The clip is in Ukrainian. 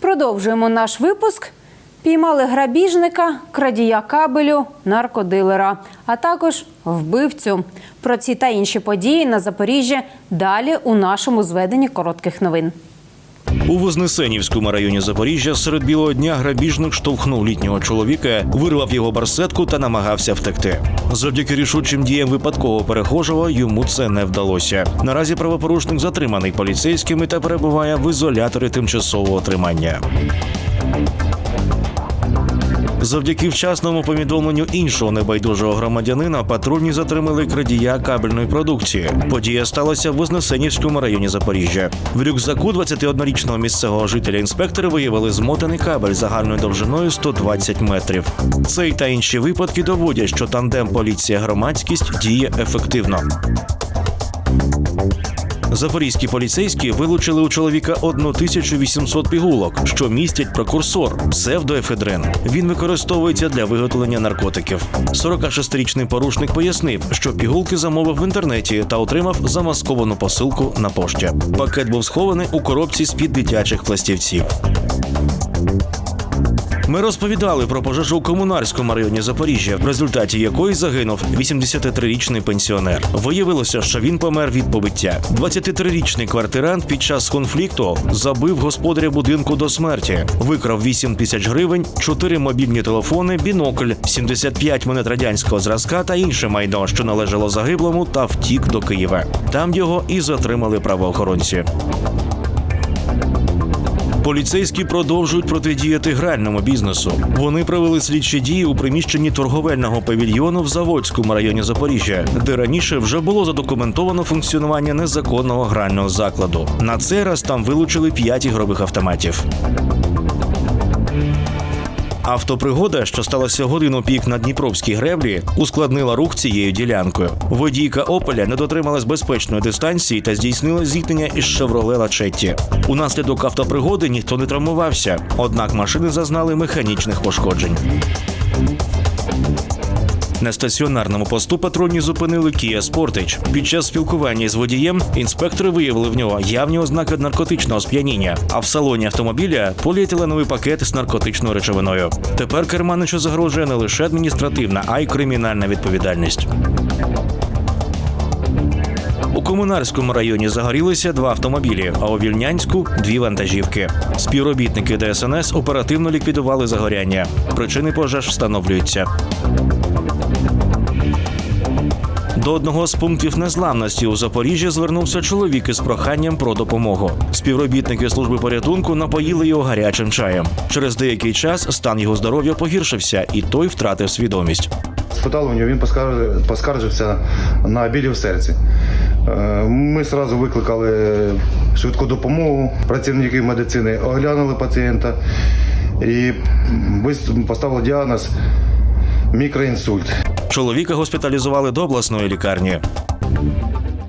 Продовжуємо наш випуск. Піймали грабіжника, крадія кабелю, наркодилера, а також вбивцю. Про ці та інші події на Запоріжжі далі у нашому зведенні коротких новин. У Вознесенівському районі Запоріжжя серед білого дня грабіжник штовхнув літнього чоловіка, вирвав його барсетку та намагався втекти. Завдяки рішучим діям випадкового перехожого йому це не вдалося. Наразі правопорушник затриманий поліцейськими та перебуває в ізоляторі тимчасового тримання. Завдяки вчасному повідомленню іншого небайдужого громадянина патрульні затримали крадія кабельної продукції. Подія сталася в Вознесенівському районі Запоріжжя. В рюкзаку 21-річного місцевого жителя інспектори виявили змотаний кабель загальною довжиною 120 метрів. Цей та інші випадки доводять, що тандем поліція громадськість діє ефективно. Запорізькі поліцейські вилучили у чоловіка 1800 пігулок, що містять прокурсор псевдоефедрин. Він використовується для виготовлення наркотиків. 46-річний порушник пояснив, що пігулки замовив в інтернеті та отримав замасковану посилку на пошті. Пакет був схований у коробці з під дитячих пластівців. Ми розповідали про пожежу у комунарському районі Запоріжжя, в результаті якої загинув 83-річний пенсіонер. Виявилося, що він помер від побиття. 23-річний квартирант під час конфлікту забив господаря будинку до смерті, викрав 8 тисяч гривень, 4 мобільні телефони, бінокль, 75 монет радянського зразка та інше майно, що належало загиблому, та втік до Києва. Там його і затримали правоохоронці. Поліцейські продовжують протидіяти гральному бізнесу. Вони провели слідчі дії у приміщенні торговельного павільйону в Заводському районі Запоріжжя, де раніше вже було задокументовано функціонування незаконного грального закладу. На цей раз там вилучили п'ять ігрових автоматів. Автопригода, що сталася годину пік на Дніпровській греблі, ускладнила рух цією ділянкою. Водійка Опеля не дотрималась безпечної дистанції та здійснила зіткнення із Шевроле Лачетті. Унаслідок автопригоди ніхто не травмувався, однак машини зазнали механічних пошкоджень. На стаціонарному посту патрульні зупинили Kia Sportage. Під час спілкування з водієм інспектори виявили в нього явні ознаки наркотичного сп'яніння, а в салоні автомобіля поліетиленовий пакет з наркотичною речовиною. Тепер керманичу загрожує не лише адміністративна, а й кримінальна відповідальність. У комунарському районі загорілися два автомобілі, а у Вільнянську дві вантажівки. Співробітники ДСНС оперативно ліквідували загоряння. Причини пожеж встановлюються. До одного з пунктів незламності у Запоріжжі звернувся чоловік із проханням про допомогу. Співробітники служби порятунку напоїли його гарячим чаєм. Через деякий час стан його здоров'я погіршився, і той втратив свідомість. Спитали у нього, він поскаржився на білі в серці. Е, Ми одразу викликали швидку допомогу. Працівники медицини оглянули пацієнта і поставили діагноз мікроінсульт. Чоловіка госпіталізували до обласної лікарні.